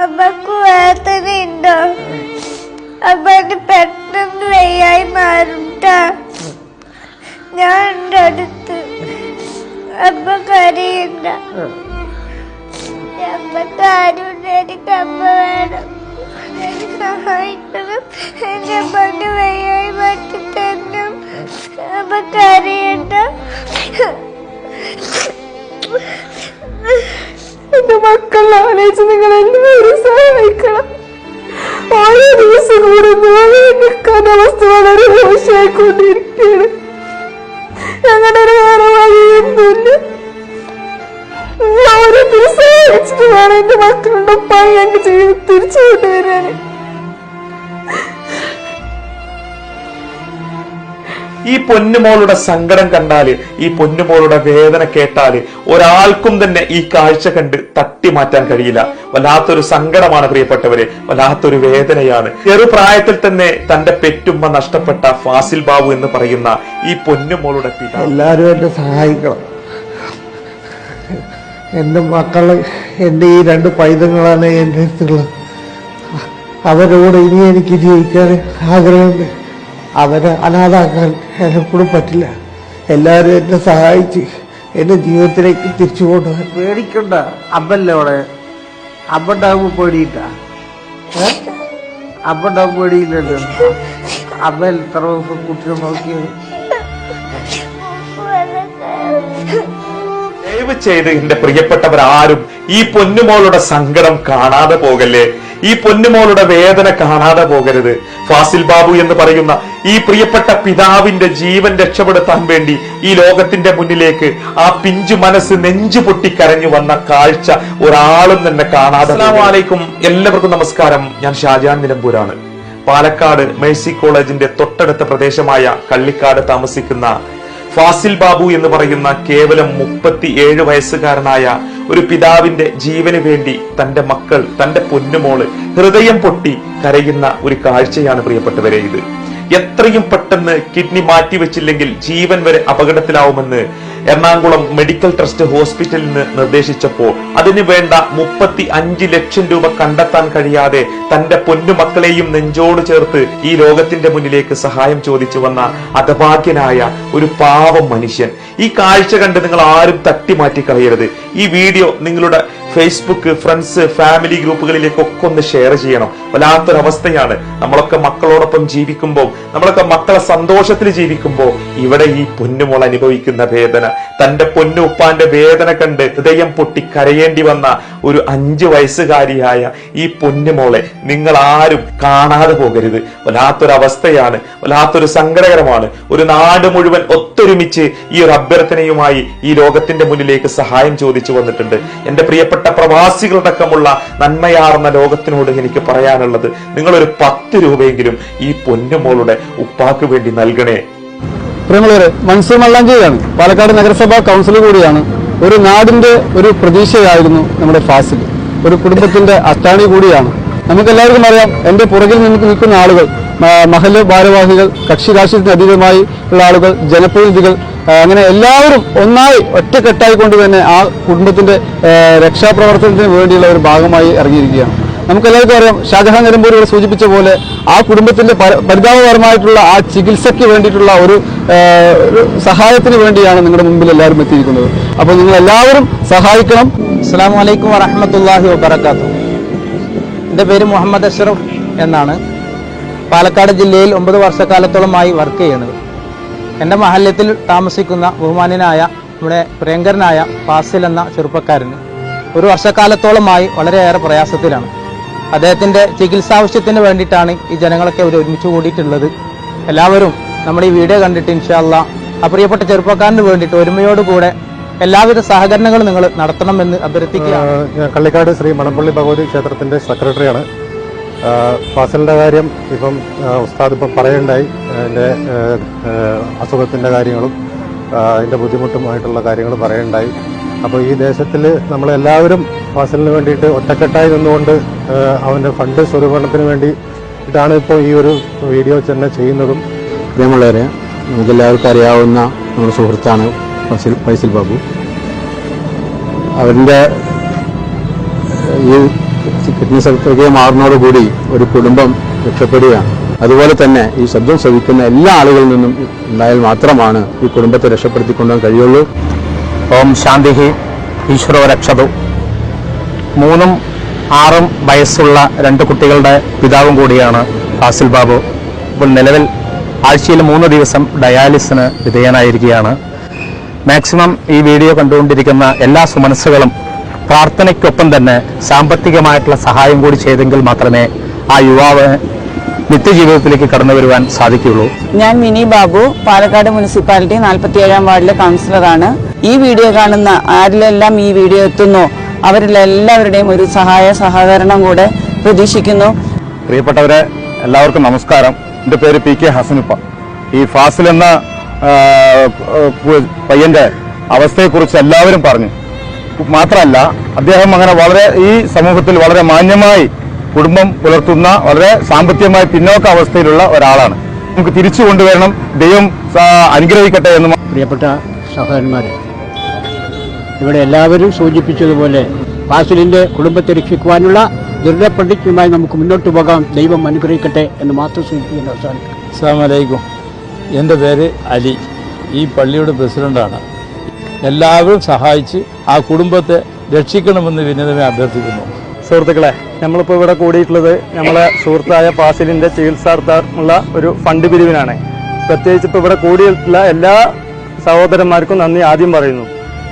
അമ്മയ്ക്ക് വേദനയുണ്ടോ അമ്മന് പെട്ടെന്ന് വയ്യായി മാറും ട്ടാ. ഞാൻ ഉണ്ട് അടുത്ത് അമ്മ കരയണ്ട അമ്മയ്ക്ക് ആരുണ്ട് എന്റെ മക്കളെ ആലോചിച്ച് നിങ്ങൾ എല്ലാവരും സഹായിക്കണം ഓരോ ദിവസം കൂടുമ്പോൾ കാലാവസ്ഥ വളരെ മോശമായിക്കൊണ്ടിരിക്കുകയാണ്. ഞങ്ങളുടെ ഒരു വേറെ വഴിയൊന്നുമില്ല. ഓരോ ദിവസം സഹായിച്ചിട്ട് വേണം എന്റെ മക്കളുടെ ഒപ്പം ഞങ്ങൾക്ക് ജീവിതം തിരിച്ചു കൊണ്ടുവരാന് ഈ പൊന്നുമോളുടെ സങ്കടം കണ്ടാൽ ഈ പൊന്നുമോളുടെ വേദന കേട്ടാൽ ഒരാൾക്കും തന്നെ ഈ കാഴ്ച കണ്ട് തട്ടി മാറ്റാൻ കഴിയില്ല. വല്ലാത്തൊരു സങ്കടമാണ് പ്രിയപ്പെട്ടവരെ. വല്ലാത്തൊരു വേദനയാണ്. ചെറുപ്രായത്തിൽ തന്നെ തന്റെ പെറ്റുമ്മ നഷ്ടപ്പെട്ട ഫാസിൽ ബാബു എന്ന് പറയുന്ന ഈ പൊന്നുമോളുടെ പിതാവ്. എല്ലാവരും എന്നെ സഹായിക്കണം. എന്റെ മക്കൾ എന്റെ ഈ രണ്ട് പൈതങ്ങളാണ് എന്റെ അടുത്തുള്ളത്. അവരോട് ഇനി എനിക്ക് ജീവിക്കാൻ ആഗ്രഹമുണ്ട്. അവരെ അനാഥാക്കാൻ എന്നെ കൂടെ പറ്റില്ല. എല്ലാവരും എന്നെ സഹായിച്ച് എന്നെ ജീവിതത്തിലേക്ക് തിരിച്ചു കൊണ്ടുപോകാൻ പേടിക്കണ്ട. അമ്മല്ലേ അവിടെ? അമ്മണ്ടാവ് പേടിയില്ല അമ്മ ഉണ്ടാകുമ്പോൾ പേടിയില്ലല്ലോ. അമ്മ എത്ര ദിവസം കുട്ടിയെ നോക്കിയത് ദയവ് ചെയ്ത് എന്റെ പ്രിയപ്പെട്ടവർ ആരും ഈ പൊന്നുമോളുടെ സങ്കടം കാണാതെ പോകല്ലേ? ഈ പൊന്നുമോളുടെ വേദന കാണാതെ പോകരുത്. ഫാസിൽ ബാബു എന്ന് പറയുന്ന ഈ പ്രിയപ്പെട്ട പിതാവിന്റെ ജീവൻ രക്ഷപ്പെടുത്താൻ വേണ്ടി ഈ ലോകത്തിന്റെ മുന്നിലേക്ക് ആ പിഞ്ചു മനസ്സ് നെഞ്ചു പൊട്ടി കരഞ്ഞു വന്ന കാഴ്ച ഒരാളും തന്നെ കാണാതെ അസ്സലാമലൈക്കും എല്ലാവർക്കും നമസ്കാരം. ഞാൻ ഷാജാൻ നിലമ്പൂരാണ്. പാലക്കാട് മേഴ്സി കോളേജിന്റെ തൊട്ടടുത്ത പ്രദേശമായ കള്ളിക്കാട് താമസിക്കുന്ന ഫാസിൽ ബാബു എന്ന് പറയുന്ന കേവലം മുപ്പത്തി ഏഴ് വയസ്സുകാരനായ ഒരു പിതാവിന്റെ ജീവന് വേണ്ടി തന്റെ മക്കൾ തന്റെ പൊന്നുമോൾ ഹൃദയം പൊട്ടി കരയുന്ന ഒരു കാഴ്ചയാണ് പ്രിയപ്പെട്ടവരെ ഇത്. എത്രയും പെട്ടെന്ന് കിഡ്നി മാറ്റിവെച്ചില്ലെങ്കിൽ ജീവൻ വരെ അപകടത്തിലാവുമെന്ന് എറണാകുളം മെഡിക്കൽ ട്രസ്റ്റ് ഹോസ്പിറ്റലിൽ നിന്ന് നിർദ്ദേശിച്ചപ്പോൾ അതിനു വേണ്ട മുപ്പത്തി അഞ്ച് ലക്ഷം രൂപ കണ്ടെത്താൻ കഴിയാതെ തന്റെ പൊന്നുമക്കളെയും നെഞ്ചോട് ചേർത്ത് ഈ ലോകത്തിന്റെ മുന്നിലേക്ക് സഹായം ചോദിച്ചു വന്ന അധഭാഗ്യനായ ഒരു പാവം മനുഷ്യൻ. ഈ കാഴ്ച കണ്ട് നിങ്ങൾ ആരും തട്ടി മാറ്റി കളയരുത് ഈ വീഡിയോ നിങ്ങളുടെ ഫേസ്ബുക്ക് ഫ്രണ്ട്സ് ഫാമിലി ഗ്രൂപ്പുകളിലേക്കൊക്കെ ഒന്ന് ഷെയർ ചെയ്യണം. വല്ലാത്തൊരവസ്ഥയാണ്. നമ്മളൊക്കെ മക്കളോടൊപ്പം ജീവിക്കുമ്പോൾ നമ്മളൊക്കെ മക്കളെ സന്തോഷത്തിൽ ജീവിക്കുമ്പോൾ ഇവിടെ ഈ പൊന്നുമോൾ അനുഭവിക്കുന്ന വേദന തന്റെ പൊന്നുപ്പാന്റെ വേദന കണ്ട് ഹൃദയം പൊട്ടി കരയേണ്ടി വന്ന ഒരു അഞ്ചു വയസ്സുകാരിയായ ഈ പൊന്നുമോളെ നിങ്ങൾ ആരും കാണാതെ പോകരുത്. വല്ലാത്തൊരവസ്ഥയാണ് വല്ലാത്തൊരു സങ്കടകരമാണ്. ഒരു നാട് മുഴുവൻ ഒത്തൊരുമിച്ച് ഈ ഒരു അഭ്യർത്ഥനയുമായി ഈ ലോകത്തിന്റെ മുന്നിലേക്ക് സഹായം ചോദിച്ചു വന്നിട്ടുണ്ട്. എന്റെ പ്രിയപ്പെട്ട പ്രവാസികളടക്കമുള്ള നന്മയാർന്ന ലോകത്തിനോട് എനിക്ക് പറയാനുള്ളത് നിങ്ങളൊരു പത്ത് രൂപയെങ്കിലും ഈ പൊന്നുമോളുടെ ഉപ്പാക്ക് വേണ്ടി നൽകണേ. പ്രിയമുള്ളവരെ മൻസൂർ മള്ളാഞ്ചേരിയാണ്. പാലക്കാട് നഗരസഭാ കൗൺസിൽ കൂടിയാണ് ഒരു നാടിന്റെ ഒരു പ്രതീക്ഷയായിരുന്നു നമ്മുടെ ഫാസിൽ. ഒരു കുടുംബത്തിന്റെ അത്താണി കൂടിയാണ്. നമുക്ക് എല്ലാവർക്കും അറിയാം എന്റെ പുറകിൽ നിന്ന് നിൽക്കുന്ന ആളുകൾ മഹൽ ഭാരവാഹികൾ കക്ഷി രാഷ്ട്രീയത്തിന് അതീതമായി ഉള്ള ആളുകൾ ജനപ്രതിനിധികൾ അങ്ങനെ എല്ലാവരും ഒന്നായി ഒറ്റക്കെട്ടായിക്കൊണ്ട് തന്നെ ആ കുടുംബത്തിന്റെ രക്ഷാപ്രവർത്തനത്തിന് വേണ്ടിയുള്ള ഒരു ഭാഗമായി ഇറങ്ങിയിരിക്കുകയാണ്. നമുക്കെല്ലാവർക്കും അറിയാം ഷാജഹാൻ നിലമ്പൂർ ഇവിടെ സൂചിപ്പിച്ച പോലെ ആ കുടുംബത്തിന്റെ പരി- പരിതാപകരമായിട്ടുള്ള ആ ചികിത്സയ്ക്ക് വേണ്ടിയിട്ടുള്ള ഒരു സഹായത്തിന് വേണ്ടിയാണ് നിങ്ങളുടെ മുമ്പിൽ എല്ലാവരും എത്തിയിരിക്കുന്നത്. അപ്പോൾ നിങ്ങൾ എല്ലാവരും സഹായിക്കണം. അസ്സാം വലൈക്കും വറഹമത്തല്ലാഹി വബർക്കാത്തു എന്റെ പേര് മുഹമ്മദ് അഷ്റഫ് എന്നാണ്. പാലക്കാട് ജില്ലയിൽ ഒമ്പത് വർഷക്കാലത്തോളമായി വർക്ക് ചെയ്യുന്നത്. എന്റെ മഹല്യത്തിൽ താമസിക്കുന്ന ബഹുമാനനായ നമ്മുടെ പ്രിയങ്കരനായ ഫാസിൽ എന്ന ചെറുപ്പക്കാരന് ഒരു വർഷക്കാലത്തോളമായി വളരെയേറെ പ്രയാസത്തിലാണ്. അദ്ദേഹത്തിന്റെ ചികിത്സാവശ്യത്തിന് വേണ്ടിയിട്ടാണ് ഈ ജനങ്ങളൊക്കെ ഒരു ഒരുമിച്ച് കൂടിയിട്ടുള്ളത്. എല്ലാവരും നമ്മുടെ ഈ വീഡിയോ കണ്ടിട്ട് ഇൻഷാല്ല ആ പ്രിയപ്പെട്ട ചെറുപ്പക്കാരന് വേണ്ടിയിട്ട് ഒരുമയോടുകൂടെ എല്ലാവിധ സഹകരണങ്ങളും നിങ്ങൾ നടത്തണമെന്ന് അഭ്യർത്ഥിക്കുകയാണ്. കള്ളിക്കാട് ശ്രീ മണപ്പള്ളി ഭഗവതി ക്ഷേത്രത്തിന്റെ സെക്രട്ടറിയാണ്. ഫാസലിന്റെ കാര്യം ഇപ്പം ഉസ്താദ് ഇപ്പം പറയണ്ടായി. എന്റെ അസുഖത്തിന്റെ കാര്യങ്ങളും അതിന്റെ ബുദ്ധിമുട്ടുമായിട്ടുള്ള കാര്യങ്ങൾ പറയണ്ടായി. അപ്പോൾ ഈ ദേശത്തിൽ നമ്മളെല്ലാവരും ഫാസലിന് വേണ്ടിയിട്ട് ഒറ്റക്കെട്ടായി നിന്നുകൊണ്ട് അവന്റെ ഫണ്ട് സ്വരൂപണത്തിന് വേണ്ടി ഇതാണ് ഇപ്പോൾ ഈ ഒരു വീഡിയോ തന്നെ ചെയ്യുന്നതും. പ്രിയമുള്ളവരെ നമുക്കെല്ലാവർക്കും അറിയാവുന്ന നമ്മുടെ സുഹൃത്താണ് ഫസിൽ ഫൈസിൽ ബാബു. അവന്റെ ഈ കിഡ്നി സർട്ടിഫിക്കറ്റ് മാറുന്നതോടുകൂടി ഒരു കുടുംബം രക്ഷപ്പെടുകയാണ്. അതുപോലെ തന്നെ ഈ ശബ്ദം ശ്രവിക്കുന്ന എല്ലാ ആളുകളിൽ നിന്നും ഉണ്ടായാൽ മാത്രമാണ് ഈ കുടുംബത്തെ രക്ഷപ്പെടുത്തിക്കൊണ്ടുപോകാൻ കഴിയുള്ളൂ. ഓം ശാന്തി ഈശ്വരോ രക്ഷതു. മൂന്നും ആറും വയസ്സുള്ള രണ്ട് കുട്ടികളുടെ പിതാവും കൂടിയാണ് ഫാസിൽ ബാബു. ഇപ്പോൾ നിലവിൽ ആഴ്ചയിൽ മൂന്ന് ദിവസം ഡയാലിസിന് വിധേയനായിരിക്കുകയാണ്. മാക്സിമം ഈ വീഡിയോ കണ്ടുകൊണ്ടിരിക്കുന്ന എല്ലാ സുമനസ്സുകളും പ്രാർത്ഥനയ്ക്കൊപ്പം തന്നെ സാമ്പത്തികമായിട്ടുള്ള സഹായം കൂടി ചെയ്തെങ്കിൽ മാത്രമേ ആ യുവാവ് നിത്യജീവിതത്തിലേക്ക് കടന്നു വരുവാൻ സാധിക്കുകയുള്ളൂ. ഞാൻ മിനി ബാബു പാലക്കാട് മുനിസിപ്പാലിറ്റി നാൽപ്പത്തിയേഴാം വാർഡിലെ കൗൺസിലറാണ്. ഈ വീഡിയോ കാണുന്ന ആരിലെല്ലാം ഈ വീഡിയോ എത്തുന്നോ? അവരിലെല്ലാവരുടെയും ഒരു സഹായ സഹകരണം കൂടെ പ്രതീക്ഷിക്കുന്നു. പ്രിയപ്പെട്ടവരെ എല്ലാവർക്കും നമസ്കാരം. എന്റെ പേര് പി കെ ഹസനുപ്പ. ഈ ഫാസിൽ എന്ന പയ്യന്റെ അവസ്ഥയെക്കുറിച്ച് എല്ലാവരും പറഞ്ഞു. മാത്രമല്ല അദ്ദേഹം അങ്ങനെ വളരെ ഈ സമൂഹത്തിൽ വളരെ മാന്യമായി കുടുംബം പുലർത്തുന്ന വളരെ സാമ്പത്തികമായി പിന്നോക്ക അവസ്ഥയിലുള്ള ഒരാളാണ്. നമുക്ക് തിരിച്ചു കൊണ്ടുവരണം. ദൈവം അനുഗ്രഹിക്കട്ടെ എന്ന് പ്രിയപ്പെട്ട സഹോദരന്മാരെ ഇവിടെ എല്ലാവരും സൂചിപ്പിച്ചതുപോലെ ഫാസിലിന്റെ കുടുംബത്തെ രക്ഷിക്കുവാനുള്ള ദുരിതപ്രതിജ്ഞയുമായി നമുക്ക് മുന്നോട്ട് പോകാം ദൈവം അനുഗ്രഹിക്കട്ടെ എന്ന് മാത്രം സൂചിപ്പിക്കുന്നു അവസാനിക്കും അസ്സാമലൈക്കും എന്റെ പേര് അലി. ഈ പള്ളിയുടെ പ്രസിഡന്റാണ്. എല്ലാവരും സഹായിച്ച് ആ കുടുംബത്തെ രക്ഷിക്കണമെന്ന് വിനീതമായി അഭ്യർത്ഥിക്കുന്നു. സുഹൃത്തുക്കളെ നമ്മളിപ്പോൾ ഇവിടെ കൂടിയിട്ടുള്ളത് നമ്മളെ സുഹൃത്തായ ഫാസിലിന്റെ ചികിത്സാർത്ഥമുള്ള ഒരു ഫണ്ട് പിരിവിനാണ്. പ്രത്യേകിച്ച് ഇപ്പോൾ ഇവിടെ കൂടിയിട്ടുള്ള എല്ലാ സഹോദരന്മാർക്കും നന്ദി ആദ്യം പറയുന്നു.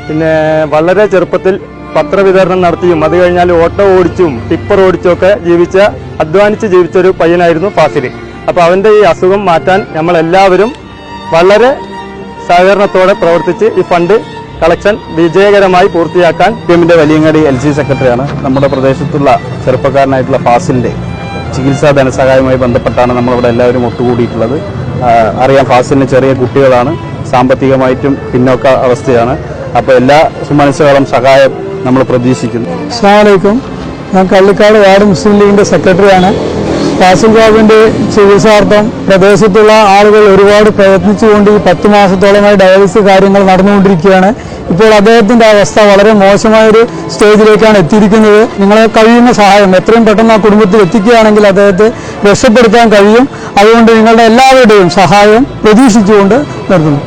പിന്നെ വളരെ ചെറുപ്പത്തിൽ പത്രവിതരണം നടത്തിയും അത് കഴിഞ്ഞാൽ ഓട്ടോ ഓടിച്ചും ടിപ്പർ ഓടിച്ചും ഒക്കെ ജീവിച്ച അധ്വാനിച്ച് ജീവിച്ച ഒരു പയ്യനായിരുന്നു ഫാസിൽ അപ്പോൾ അവന്റെ ഈ അസുഖം മാറ്റാൻ നമ്മളെല്ലാവരും വളരെ സഹകരണത്തോടെ പ്രവർത്തിച്ച് ഈ ഫണ്ട് കളക്ഷൻ വിജയകരമായി പൂർത്തിയാക്കാൻ പി എമ്മിന്റെ വലിയങ്ങാടി എൽ സി സെക്രട്ടറിയാണ്. നമ്മുടെ പ്രദേശത്തുള്ള ചെറുപ്പക്കാരനായിട്ടുള്ള ഫാസിലിന്റെ ചികിത്സാ ധനസഹായവുമായി ബന്ധപ്പെട്ടാണ് നമ്മളിവിടെ എല്ലാവരും ഒത്തുകൂടിയിട്ടുള്ളത്. അറിയാം ഫാസിലിന് ചെറിയ കുട്ടികളാണ്. സാമ്പത്തികമായിട്ടും പിന്നോക്ക അവസ്ഥയാണ്. അപ്പോൾ എല്ലാ സുമനസ്സുകളും സഹായം നമ്മൾ പ്രതീക്ഷിക്കുന്നു. അസ്സാമലൈക്കും ഞാൻ കള്ളിക്കാട് വാർഡ് മുസ്ലിം ലീഗിന്റെ സെക്രട്ടറിയാണ്. ഫാസിൽ ബാബുവിന്റെ ചികിത്സാർത്ഥം പ്രദേശത്തുള്ള ആളുകൾ ഒരുപാട് പ്രയത്നിച്ചുകൊണ്ട് ഈ പത്ത് മാസത്തോളമായി ഡയാലിസിസ് കാര്യങ്ങൾ നടന്നുകൊണ്ടിരിക്കുകയാണ്. ഇപ്പോൾ അദ്ദേഹത്തിന്റെ അവസ്ഥ വളരെ മോശമായൊരു സ്റ്റേജിലേക്കാണ് എത്തിയിരിക്കുന്നത്. നിങ്ങളെ കഴിയുന്ന സഹായം എത്രയും പെട്ടെന്ന് ആ കുടുംബത്തിൽ എത്തിക്കുകയാണെങ്കിൽ അദ്ദേഹത്തെ രക്ഷപ്പെടുത്താൻ കഴിയും. അതുകൊണ്ട് നിങ്ങളുടെ എല്ലാവരുടെയും സഹായം പ്രതീക്ഷിച്ചുകൊണ്ട് നിർത്തുന്നു.